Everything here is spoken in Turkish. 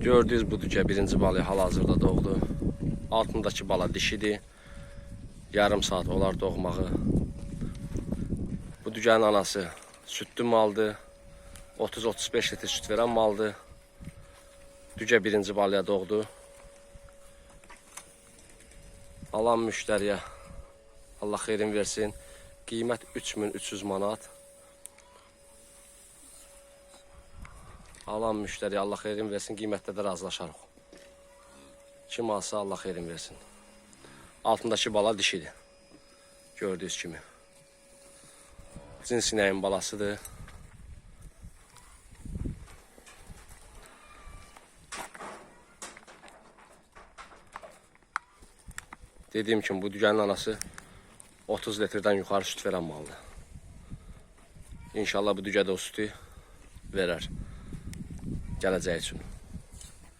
Gördüyünüz bu düzə birinci balı hal-hazırda doğdu. Altındakı bala dişidir. Yarım saat olar doğmağı. Bu düzənin anası südlü maldır. 30-35 litr süt verən maldır. Düzə birinci balıya doğdu. Alan müştəriyə Allah xeyrin versin. Qiymət 3300 manat. Alan müştəriyə Allah xeyrin versin. Qiymətdə də razılaşarıq. Kim alsa Allah xeyrin versin. Altındakı bala dişidir. Gördüyünüz kimi. Cins inəyin balasıdır. Dediyim kimi bu düzənin anası 30 litrdən yuxarı süt verən maldır. İnşallah bu düzədə o sütü verər ya la